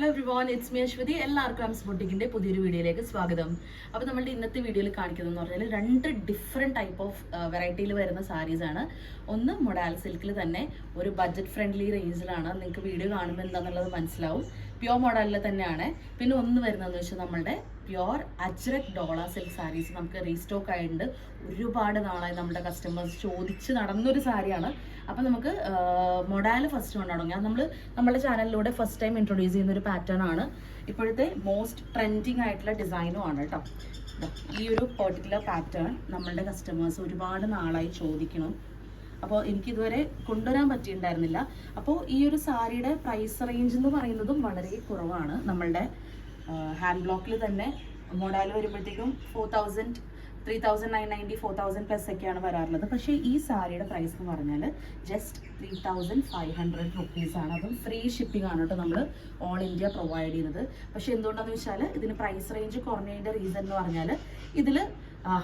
Hello everyone it's me Aswathi എല്ലാവർക്കും ആംസ് ബുട്ടിക്കിന്റെ പുതിയൊരു വീഡിയോയിലേക്ക് സ്വാഗതം. അപ്പോൾ നമ്മളുടെ ഇന്നത്തെ വീഡിയോയിൽ കാണിക്കുന്നതെന്ന് പറഞ്ഞാൽ രണ്ട് ഡിഫറെന്റ് ടൈപ്പ് ഓഫ് വെറൈറ്റിയിൽ വരുന്ന സാരീസാണ് ഒന്ന് മൊഡാൽ സിൽക്കിൽ തന്നെ ഒരു ബഡ്ജറ്റ് ഫ്രണ്ട്ലി റേഞ്ചിലാണ് നിങ്ങൾക്ക് വീഡിയോ കാണുമ്പോൾ എന്താണെന്നുള്ളത് മനസ്സിലാവും. പ്യോർ മോഡലിൽ തന്നെയാണ്. പിന്നെ ഒന്ന് വരുന്നതെന്ന് വെച്ചാൽ നമ്മളുടെ pure Ajrak Dola silk sarees നമുക്ക് റീസ്റ്റോക്ക് ആയിട്ടുണ്ട്. ഒരുപാട് നാളായി നമ്മുടെ കസ്റ്റമേഴ്സ് ചോദിച്ച് നടന്നൊരു സാരിയാണ്. അപ്പം നമുക്ക് മൊഡാൽ ഫസ്റ്റ് കൊണ്ട് തുടങ്ങി നമ്മൾ നമ്മുടെ ചാനലിലൂടെ ഫസ്റ്റ് ടൈം ഇൻട്രൊഡ്യൂസ് ചെയ്യുന്ന ഒരു പാറ്റേൺ ആണ്. ഇപ്പോഴത്തെ മോസ്റ്റ് ട്രെൻഡിങ് ആയിട്ടുള്ള ഡിസൈനും ആണ് കേട്ടോ ഈ ഒരു പെർട്ടിക്കുലർ പാറ്റേൺ നമ്മളുടെ കസ്റ്റമേഴ്സ് ഒരുപാട് നാളായി ചോദിക്കണം. അപ്പോൾ എനിക്കിതുവരെ കൊണ്ടുവരാൻ പറ്റിയിട്ടുണ്ടായിരുന്നില്ല. അപ്പോൾ ഈ ഒരു സാരിയുടെ പ്രൈസ് റേഞ്ച് എന്ന് പറയുന്നതും വളരെ കുറവാണ്. നമ്മളുടെ ഹാൻഡ് ബ്ലോക്കിൽ തന്നെ മോഡാൽ വരുമ്പോഴത്തേക്കും four thousand three thousand nine ninety four thousand plus ഒക്കെയാണ് വരാറുള്ളത്. പക്ഷേ ഈ സാരിയുടെ പ്രൈസ് എന്ന് പറഞ്ഞാൽ just three thousand five hundred rupees ആണ്. അതും ഫ്രീ ഷിപ്പിംഗ് ആണ് കേട്ടോ നമ്മൾ ഓൾ ഇന്ത്യ പ്രൊവൈഡ് ചെയ്യുന്നത്. പക്ഷേ എന്തുകൊണ്ടാണെന്ന് വെച്ചാൽ ഇതിന് പ്രൈസ് റേഞ്ച് കുറഞ്ഞതിന്റെ റീസൺ എന്ന് പറഞ്ഞാൽ ഇതിൽ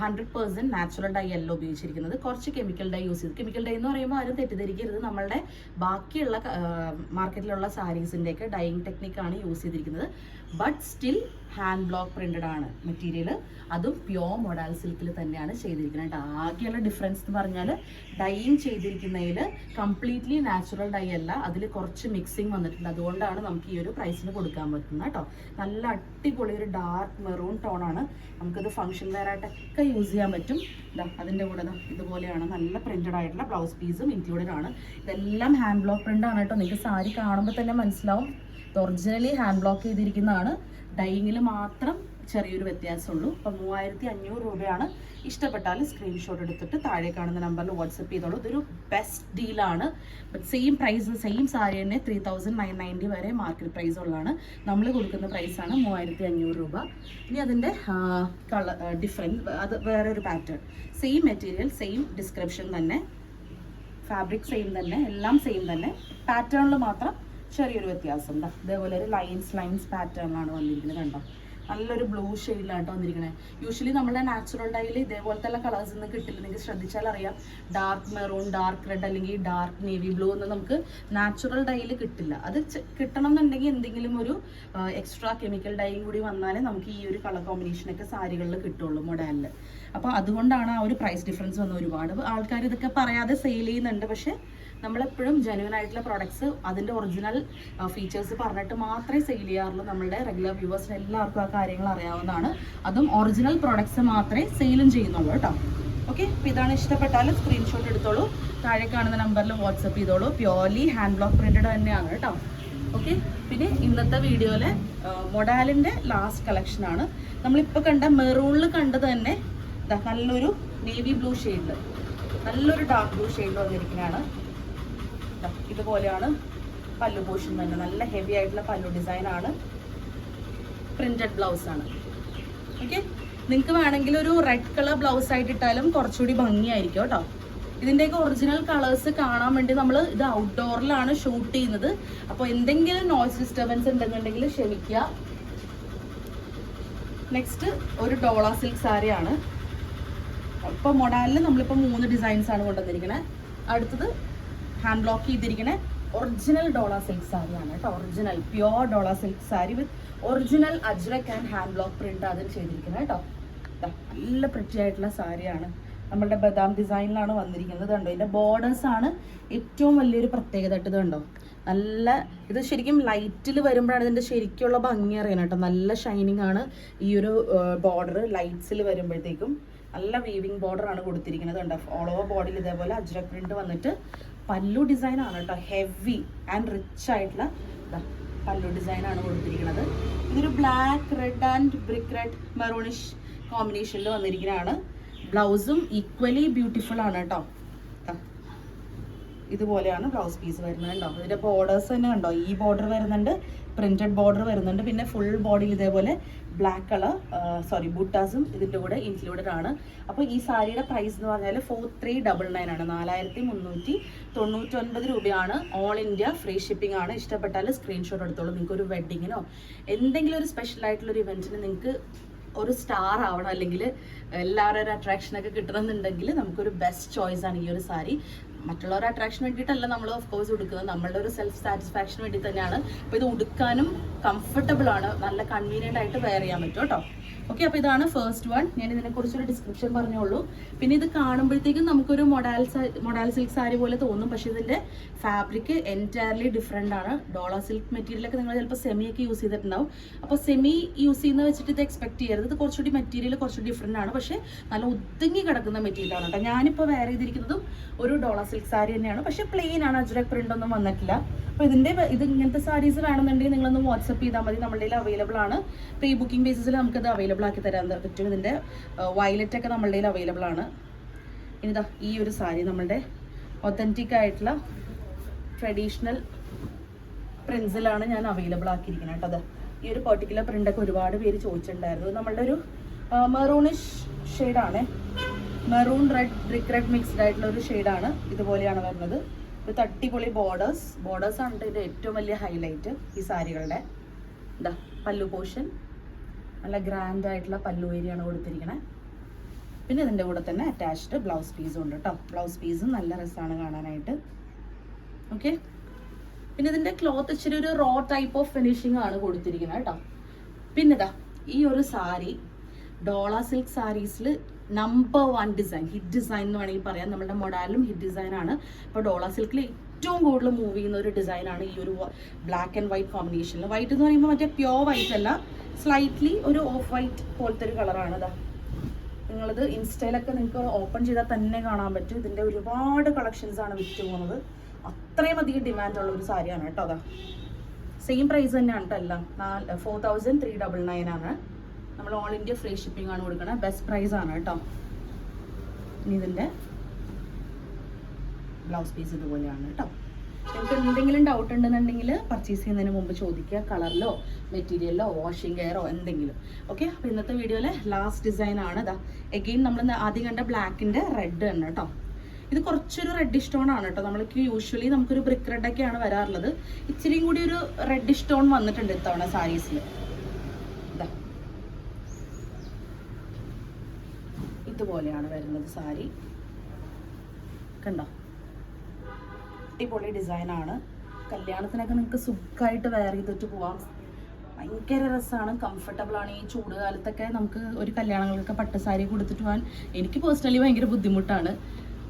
ഹൺഡ്രഡ് പേഴ്സന്റ് നാച്ചുറൽ ഡൈ അല്ല ഉപയോഗിച്ചിരിക്കുന്നത്. കുറച്ച് കെമിക്കൽ ഡൈ യൂസ് ചെയ്തു. കെമിക്കൽ ഡൈ എന്ന് പറയുമ്പോൾ ആരും തെറ്റിദ്ധരിക്കരുത്. നമ്മളുടെ ബാക്കിയുള്ള മാർക്കറ്റിലുള്ള സാരീസിന്റെയൊക്കെ ഡൈയിങ് ടെക്നിക്കാണ് യൂസ് ചെയ്തിരിക്കുന്നത്. But still hand block printed ആണ് മെറ്റീരിയൽ അതും പ്യോർ മൊഡാൽ സിൽക്കിൽ തന്നെയാണ് ചെയ്തിരിക്കുന്നത് ആകെയുള്ള ഡിഫറൻസ് എന്ന് പറഞ്ഞാൽ ഡൈയിങ് ചെയ്തിരിക്കുന്നതിൽ കംപ്ലീറ്റ്ലി നാച്ചുറൽ ഡൈ അല്ല അതിൽ കുറച്ച് മിക്സിങ് വന്നിട്ടുണ്ട്. അതുകൊണ്ടാണ് നമുക്ക് ഈ ഒരു പ്രൈസിന് കൊടുക്കാൻ പറ്റുന്നത് കേട്ടോ. നല്ല അടിപൊളി ഒരു ഡാർക്ക് മെറൂൺ ടോണാണ് നമുക്കിത് ഫംഗ്ഷൻ വെയർ ആയിട്ടൊക്കെ യൂസ് ചെയ്യാൻ പറ്റും. അതിന്റെ കൂടെ ഇതുപോലെയാണ് നല്ല പ്രിന്റഡ് ആയിട്ടുള്ള ബ്ലൗസ് പീസും ഇൻക്ലൂഡഡ് ആണ്. ഇതെല്ലാം ഹാൻഡ് ബ്ലോക്ക് പ്രിന്റ് ആണ് കേട്ടോ. നിങ്ങൾക്ക് സാരി കാണുമ്പോൾ തന്നെ മനസ്സിലാവും. ഒറിജിനലി ഹാൻഡ് ബ്ലോക്ക് ചെയ്തിരിക്കുന്നതാണ്. ഡൈയിങ്ങിൽ മാത്രം ചെറിയൊരു വ്യത്യാസമുള്ളൂ. അപ്പം മൂവായിരത്തി അഞ്ഞൂറ് രൂപയാണ് ഇഷ്ടപ്പെട്ടാൽ സ്ക്രീൻഷോട്ട് എടുത്തിട്ട് താഴെ കാണുന്ന നമ്പറിൽ വാട്സപ്പ് ചെയ്തോളൂ. ഇതൊരു best ഡീലാണ് but same price same sari തന്നെ ത്രീ തൗസൻഡ് നയൻ നയന്റി വരെ മാർക്കറ്റ് പ്രൈസ് ഉള്ളതാണ്. നമ്മൾ കൊടുക്കുന്ന പ്രൈസാണ് മൂവായിരത്തി അഞ്ഞൂറ് രൂപ. ഇനി അതിന്റെ കളർ ഡിഫറെന്റ് അത് വേറെ ഒരു pattern same material same description തന്നെ. ഫാബ്രിക് സെയിം തന്നെ എല്ലാം സെയിം തന്നെ. പാറ്റേണിൽ മാത്രം ചെറിയൊരു വ്യത്യാസം. എന്താ ഇതേപോലെ ഒരു ലൈൻസ് ലൈൻസ് പാറ്റേണിലാണ് വന്നിരിക്കുന്നത് കണ്ടോ? നല്ലൊരു ബ്ലൂ ഷെയ്ഡിലാട്ടോ വന്നിരിക്കുന്നത് യൂഷ്വലി നമ്മുടെ നാച്ചുറൽ ഡൈയിൽ ഇതേപോലത്തെ കളേഴ്സ് ഒന്നും കിട്ടില്ല. നിങ്ങൾക്ക് ശ്രദ്ധിച്ചാൽ അറിയാം. ഡാർക്ക് മെറൂൺ ഡാർക്ക് റെഡ് അല്ലെങ്കിൽ ഡാർക്ക് നേവി ബ്ലൂ ഒന്നും നമുക്ക് നാച്ചുറൽ ഡൈയിൽ കിട്ടില്ല. അത് കിട്ടണം എന്നുണ്ടെങ്കിൽ എന്തെങ്കിലും ഒരു എക്സ്ട്രാ കെമിക്കൽ ഡൈയും കൂടി വന്നാലേ നമുക്ക് ഈ ഒരു കളർ കോമ്പിനേഷനൊക്കെ സാരികളിൽ കിട്ടുള്ളൂ മൊഡാലിൽ അപ്പോൾ അതുകൊണ്ടാണ് ആ ഒരു പ്രൈസ് ഡിഫറൻസ് വന്ന ഒരുപാട്. ആൾക്കാർ ഇതൊക്കെ പറയാതെ സെയിൽ ചെയ്യുന്നുണ്ട്. പക്ഷേ നമ്മളെപ്പോഴും ജെനുവൻ ആയിട്ടുള്ള പ്രോഡക്ട്സ് അതിന്റെ ഒറിജിനൽ ഫീച്ചേഴ്സ് പറഞ്ഞിട്ട് മാത്രമേ സെയിൽ ചെയ്യാറുള്ളൂ. നമ്മളുടെ റെഗുലർ വ്യൂവേഴ്സിന് എല്ലാവർക്കും ആ കാര്യങ്ങൾ അറിയാവുന്നതാണ്. അതും ഒറിജിനൽ പ്രോഡക്ട്സ് മാത്രമേ സെയിലും ചെയ്യുന്നുള്ളൂ കേട്ടോ. ഓക്കെ അപ്പോൾ ഇതാണ് ഇഷ്ടപ്പെട്ടാൽ സ്ക്രീൻഷോട്ട് എടുത്തോളൂ. താഴെ കാണുന്ന നമ്പറിൽ വാട്സപ്പ് ചെയ്തോളൂ. പ്യോർലി ഹാൻഡ് ബ്ലോക്ക് പ്രിന്റഡ് തന്നെയാണ് കേട്ടോ. ഓക്കെ പിന്നെ ഇന്നത്തെ വീഡിയോയിലെ മൊഡാലിന്റെ ലാസ്റ്റ് കളക്ഷനാണ് നമ്മളിപ്പോൾ കണ്ട മെറൂണിൽ കണ്ടത് തന്നെ നല്ലൊരു നേവി ബ്ലൂ ഷെയ്ഡ് നല്ലൊരു ഡാർക്ക് ബ്ലൂ ഷെയ്ഡ് വന്നിരിക്കുന്നതാണ്. ഇതുപോലെയാണ് പല്ലു പോഷൻ തന്നെ. നല്ല ഹെവി ആയിട്ടുള്ള പല്ലു ഡിസൈൻ ആണ്. പ്രിന്റഡ് ബ്ലൗസ് ആണ്. ഓക്കെ നിങ്ങൾക്ക് വേണമെങ്കിൽ ഒരു റെഡ് കളർ ബ്ലൗസ് ആയിട്ട് ഇട്ടാലും കുറച്ചുകൂടി ഭംഗിയായിരിക്കും കേട്ടോ. ഇതിന്റെയൊക്കെ ഒറിജിനൽ കളേഴ്സ് കാണാൻ വേണ്ടി നമ്മൾ ഇത് ഔട്ട്ഡോറിലാണ് ഷൂട്ട് ചെയ്യുന്നത്. അപ്പോൾ എന്തെങ്കിലും നോയ്സ് ഡിസ്റ്റർബൻസ് ഉണ്ടെന്നുണ്ടെങ്കിൽ ക്ഷമിക്കുക. നെക്സ്റ്റ് ഒരു ഡോള സിൽക്ക് സാരിയാണ്. ഇപ്പോൾ മൊഡാലിൽ നമ്മളിപ്പോൾ മൂന്ന് ഡിസൈൻസ് ആണ് കൊണ്ടുവന്നിരിക്കുന്നത് അടുത്തത് ഹാൻഡ് ബ്ലോക്ക് ചെയ്തിരിക്കുന്ന ഒറിജിനൽ ഡോള സിൽക്ക് സാരിയാണ് കേട്ടോ. Original pure Dola silk sari with original Ajrak and hand block print അതിൽ ചെയ്തിരിക്കുന്നത് കേട്ടോ. നല്ല പ്രിറ്റി ആയിട്ടുള്ള സാരിയാണ് നമ്മളുടെ ബദാം ഡിസൈനിലാണ് വന്നിരിക്കുന്നത് കണ്ടോ? ഇതിന്റെ ബോർഡേഴ്സ് ആണ് ഏറ്റവും വലിയൊരു പ്രത്യേകത ആയിട്ട് ഇത് കണ്ടോ? നല്ല ഇത് ശരിക്കും ലൈറ്റിൽ വരുമ്പോഴാണ് ഇതിന്റെ ശരിക്കുള്ള ഭംഗി അറിയണം കേട്ടോ. നല്ല ഷൈനിങ് ആണ് ഈ ഒരു ബോർഡർ ലൈറ്റ്സിൽ വരുമ്പോഴത്തേക്കും. നല്ല വീവിങ് ബോർഡർ ആണ് കൊടുത്തിരിക്കുന്നത് കണ്ടോ? ഓൾ ഓവർ ബോഡിയിൽ ഇതേപോലെ അജ്രക് പ്രിന്റ് വന്നിട്ട് പല്ലു ഡിസൈൻ ആണ് കേട്ടോ. ഹെവി ആൻഡ് റിച്ച് ആയിട്ടുള്ള പല്ലു ഡിസൈൻ ആണ് കൊടുത്തിരിക്കുന്നത്. ഇതൊരു black red and brick red maroonish കോമ്പിനേഷനിൽ വന്നിരിക്കുന്നതാണ്. ബ്ലൗസും ഈക്വലി ബ്യൂട്ടിഫുൾ ആണ് കേട്ടോ. ഇതുപോലെയാണ് ബ്ലൗസ് പീസ് വരുന്നത് കേട്ടോ ഇതിന്റെ ബോർഡേഴ്സ് തന്നെ കണ്ടോ? ഈ ബോർഡർ വരുന്നുണ്ട് പ്രിന്റഡ് ബോർഡർ വരുന്നുണ്ട് പിന്നെ ഫുൾ ബോഡിയിൽ ഇതേപോലെ ബ്ലാക്ക് കളർ സോറി ബുട്ടാസും ഇതിന്റെ കൂടെ ഇൻക്ലൂഡഡ് ആണ്. അപ്പോൾ ഈ സാരിയുടെ പ്രൈസ് എന്ന് പറഞ്ഞാൽ ഫോർ ത്രീ ഡബിൾ നയൻ ആണ്. നാലായിരത്തി മുന്നൂറ്റി തൊണ്ണൂറ്റൊൻപത് രൂപയാണ്. ഓൾ ഇന്ത്യ ഫ്രീ ഷിപ്പിംഗ് ആണ്. ഇഷ്ടപ്പെട്ടാൽ സ്ക്രീൻഷോട്ട് എടുത്തോളൂ. നിങ്ങൾക്ക് ഒരു വെഡിങ്ങിനോ എന്തെങ്കിലും ഒരു സ്പെഷ്യൽ ആയിട്ടുള്ള ഒരു ഇവന്റിന് നിങ്ങൾക്ക് ഒരു സ്റ്റാർ ആവണം അല്ലെങ്കിൽ എല്ലാവരും ഒരു അട്രാക്ഷൻ ഒക്കെ കിട്ടണമെന്നുണ്ടെങ്കിൽ നമുക്കൊരു ബെസ്റ്റ് ചോയ്സ് ആണ് ഈ ഒരു സാരി. മറ്റുള്ളവരുടെ അട്രാക്ഷൻ വേണ്ടിയിട്ടല്ല നമ്മൾ ഓഫ് കോഴ്സ് ഉടുക്കുന്നത്. നമ്മളുടെ ഒരു സെൽഫ് സാറ്റിസ്ഫാക്ഷൻ വേണ്ടി തന്നെയാണ്. അപ്പോൾ ഇത് ഉടുക്കാനും കംഫർട്ടബിൾ ആണ്. നല്ല കൺവീനിയന്റ് ആയിട്ട് വെയർ ചെയ്യാൻ പറ്റും കേട്ടോ. ഓക്കെ അപ്പോൾ ഇതാണ് ഫസ്റ്റ് വൺ ഞാൻ ഇതിനെക്കുറിച്ചൊരു ഡിസ്ക്രിപ്ഷൻ പറഞ്ഞോളൂ പിന്നെ ഇത് കാണുമ്പോഴത്തേക്കും നമുക്കൊരു മൊഡാൽ മൊഡാൽ സിൽക്ക് സാരി പോലെ തോന്നും. പക്ഷേ ഇതിന്റെ ഫാബ്രിക് എന്റയർലി ഡിഫറെന്റ് ആണ്. ഡോളർ സിൽക്ക് മെറ്റീരിയലൊക്കെ നിങ്ങൾ ചിലപ്പോൾ സെമി ഒക്കെ യൂസ് ചെയ്തിട്ടുണ്ടാവും. അപ്പോൾ സെമി യൂസ് ചെയ്യുന്ന വെച്ചിട്ട് ഇത് എക്സ്പെക്ട് ചെയ്യരുത്. ഇത് കുറച്ചുകൂടി മെറ്റീരിയൽ കുറച്ചുകൂടി ഡിഫറെന്റ് ആണ്. പക്ഷേ നല്ല ഒതുങ്ങി കിടക്കുന്ന മെറ്റീരിയലാണ് കേട്ടോ. ഞാനിപ്പോൾ വെയർ ചെയ്തിരിക്കുന്നതും ഒരു ഡോളർ സിൽക്ക് സാരി തന്നെയാണ്. പക്ഷെ പ്ലെയിൻ ആണ്. അജ്രക് പ്രിന്റ് ഒന്നും വന്നിട്ടില്ല. അപ്പോൾ ഇതിന്റെ ഇത് ഇങ്ങനത്തെ സാരീസ് വേണമെന്നുണ്ടെങ്കിൽ നിങ്ങളൊന്ന് വാട്സപ്പ് ചെയ്താൽ മതി. നമ്മുടെ കയ്യിൽ അവൈലബിൾ ആണ്. പ്രീ ബുക്കിംഗ് ബേസിസിൽ ഇത് അവൈലബിൾ ആക്കി തരാൻ പറ്റും ഇതിന്റെ വയലറ്റ് ഒക്കെ നമ്മളുടെ കയ്യിൽ അവൈലബിൾ ആണ്. ഇനിതാ ഈ ഒരു സാരി നമ്മളുടെ ഒത്തന്റിക് ആയിട്ടുള്ള ട്രഡീഷണൽ പ്രിൻസിലാണ് ഞാൻ അവൈലബിൾ ആക്കിയിരിക്കുന്നത് കേട്ടോ. അത് ഈ ഒരു പെർട്ടിക്കുലർ ഒക്കെ ഒരുപാട് പേര് ചോദിച്ചിട്ടുണ്ടായിരുന്നു. നമ്മളുടെ ഒരു മെറൂണിഷ് ഷെയ്ഡാണ് maroon red brick red mixed ആയിട്ടുള്ള ഒരു ഷെയ്ഡാണ് ഇതുപോലെയാണ് വരുന്നത്. ഒരു തട്ടിപൊളി ബോർഡേഴ്സ് ബോർഡേഴ്സ് ആണ് ഇതിന്റെ ഏറ്റവും വലിയ ഹൈലൈറ്റ് ഈ സാരികളുടെ. എന്താ പല്ലു പോർഷൻ നല്ല ഗ്രാൻഡ് ആയിട്ടുള്ള പല്ലു ഏരിയാണ് കൊടുത്തിരിക്കണേ. പിന്നെ ഇതിന്റെ കൂടെ തന്നെ അറ്റാച്ച്ഡ് ബ്ലൗസ് പീസും ഉണ്ട് കേട്ടോ. ബ്ലൗസ് പീസും നല്ല രസമാണ് കാണാനായിട്ട്. ഓക്കെ പിന്നെ ഇതിന്റെ ക്ലോത്ത് ഇച്ചിരി ഒരു റോ ടൈപ്പ് ഓഫ് ഫിനിഷിംഗ് ആണ് കൊടുത്തിരിക്കുന്നത് കേട്ടോ. പിന്നെ ഇതാ ഈ ഒരു sari Dola silk സാരീസിൽ number one design hit design എന്ന് വേണമെങ്കിൽ പറയാം. നമ്മുടെ മൊഡാലും ഹിറ്റ് ഡിസൈൻ ആണ്. അപ്പോൾ ഡോള സിൽക്കിൽ ഏറ്റവും കൂടുതൽ മൂവ് ചെയ്യുന്ന ഒരു ഡിസൈനാണ് ഈ ഒരു ബ്ലാക്ക് ആൻഡ് വൈറ്റ് കോമ്പിനേഷനിൽ വൈറ്റ് എന്ന് പറയുമ്പോൾ മറ്റേ പ്യോർ വൈറ്റ് അല്ല സ്ലൈറ്റ്ലി ഒരു ഓഫ് വൈറ്റ് പോലത്തെ ഒരു കളറാണ് ഇതാ നിങ്ങളിത് ഇൻസ്റ്റയിലൊക്കെ നിങ്ങൾക്ക് ഓപ്പൺ ചെയ്താൽ തന്നെ കാണാൻ പറ്റും. ഇതിന്റെ ഒരുപാട് കളക്ഷൻസ് ആണ് വിറ്റ് പോകുന്നത്. അത്രയും അധികം ഡിമാൻഡ് ഉള്ള ഒരു സാരിയാണ് കേട്ടോ അതാ സെയിം പ്രൈസ് തന്നെയാണ് കേട്ടോ എല്ലാം. Four thousand three double nine ആണ്. നമ്മൾ ഓൾ ഇന്ത്യ ഫ്രീ ഷിപ്പിംഗ് ആണ് കൊടുക്കുന്നത് ബെസ്റ്റ് പ്രൈസ് ആണ് കേട്ടോ. ഇനി ഇതിന്റെ ബ്ലൗസ് പീസ് ഇതുപോലെയാണ് കേട്ടോ. നിങ്ങൾക്ക് എന്തെങ്കിലും ഡൗട്ട് ഉണ്ടെന്നുണ്ടെങ്കിൽ പർച്ചേസ് ചെയ്യുന്നതിന് മുമ്പ് ചോദിക്കുക. കളറിലോ മെറ്റീരിയലോ വാഷിംഗ് കെയറോ എന്തെങ്കിലും. ഓക്കെ അപ്പോൾ ഇന്നത്തെ വീഡിയോയിലെ ലാസ്റ്റ് ഡിസൈൻ ആണ് ഇതാ. എഗെയിൻ നമ്മൾ ആദ്യം കണ്ട ബ്ലാക്കിന്റെ റെഡ് തന്നെ കേട്ടോ. ഇത് കുറച്ചൊരു റെഡ് സ്റ്റോൺ ആണ് കേട്ടോ. നമ്മൾക്ക് യൂഷ്വലി നമുക്കൊരു ബ്രിക്ക് റെഡ് ഒക്കെയാണ് വരാറുള്ളത്. ഇച്ചിരിയും കൂടി ഒരു റെഡ് സ്റ്റോൺ വന്നിട്ടുണ്ട് ഇത്തവണ സാരീസിൽ ഇതുപോലെയാണ് വരുന്നത് സാരി. കണ്ടോ? അടിപൊളി ഡിസൈനാണ് കല്യാണത്തിനൊക്കെ നിങ്ങൾക്ക് സുഖമായിട്ട് വെയർ ചെയ്തിട്ട് പോവാം. ഭയങ്കര രസമാണ് കംഫർട്ടബിൾ ആണ്. ഈ ചൂട് കാലത്തൊക്കെ നമുക്ക് ഒരു കല്യാണങ്ങൾക്കൊക്കെ പട്ട സാരി കൊടുത്തിട്ട് പോകാൻ എനിക്ക് പേഴ്സണലി ഭയങ്കര ബുദ്ധിമുട്ടാണ്.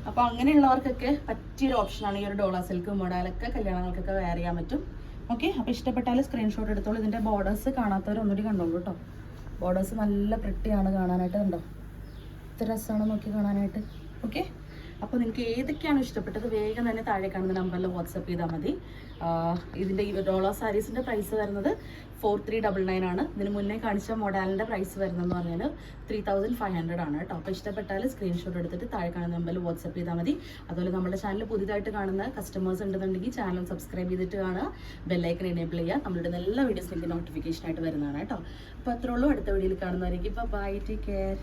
അപ്പോൾ അങ്ങനെയുള്ളവർക്കൊക്കെ പറ്റിയൊരു ഓപ്ഷനാണ് ഈ ഒരു ഡോളർ സിൽക്ക് മോഡലൊക്കെ കല്യാണങ്ങൾക്കൊക്കെ വെയർ ചെയ്യാൻ പറ്റും. ഓക്കെ അപ്പോൾ ഇഷ്ടപ്പെട്ടാൽ സ്ക്രീൻഷോട്ട് എടുത്തോളൂ. ഇതിന്റെ ബോർഡേഴ്സ് കാണാത്തവർ ഒന്നുകൂടി കണ്ടോളൂ കേട്ടോ. ബോർഡേഴ്സ് നല്ല പ്രിട്ടിയാണ് കാണാനായിട്ട് കണ്ടോ? ഇത്ര രസമാണ് നോക്കി കാണാനായിട്ട്. ഓക്കെ അപ്പോൾ നിങ്ങൾക്ക് ഏതൊക്കെയാണ് ഇഷ്ടപ്പെട്ടത് വേഗം തന്നെ താഴെ കാണുന്ന നമ്പറിൽ വാട്സപ്പ് ചെയ്താൽ മതി. ഇതിന്റെ ഡോളർ സാരീസിന്റെ പ്രൈസ് വരുന്നത് ഫോർ ത്രീ ഡബിൾ നയൻ ആണ്. ഇതിന് മുന്നേ കാണിച്ച മോഡലിന്റെ പ്രൈസ് വരുന്നതെന്ന് പറഞ്ഞാൽ ത്രീ തൗസൻഡ് ഫൈവ് ഹൺഡ്രഡ് ആണ് കേട്ടോ. അപ്പോൾ ഇഷ്ടപ്പെട്ടാൽ സ്ക്രീൻഷോട്ട് എടുത്തിട്ട് താഴെ കാണുന്ന നമ്പറിൽ വാട്സപ്പ് ചെയ്താൽ മതി. അതുപോലെ നമ്മുടെ ചാനൽ പുതിയതായിട്ട് കാണുന്ന കസ്റ്റമേഴ്സ് ഉണ്ടെന്നുണ്ടെങ്കിൽ ചാനൽ സബ്സ്ക്രൈബ് ചെയ്തിട്ട് കാണുക. ബെല്ലൈക്കൺ എനേബിൾ ചെയ്യുക. നമ്മളുടെ എല്ലാ വീഡിയോസ് നിങ്ങൾക്ക് നോട്ടിഫിക്കേഷനായിട്ട് വരുന്നതാണ് കേട്ടോ. അപ്പോൾ അത്രേ ഉള്ളൂ. അടുത്ത വീഡിയോയിൽ കാണുന്നവരേക്കും ഇപ്പോൾ ബൈ ടേക്ക് കെയർ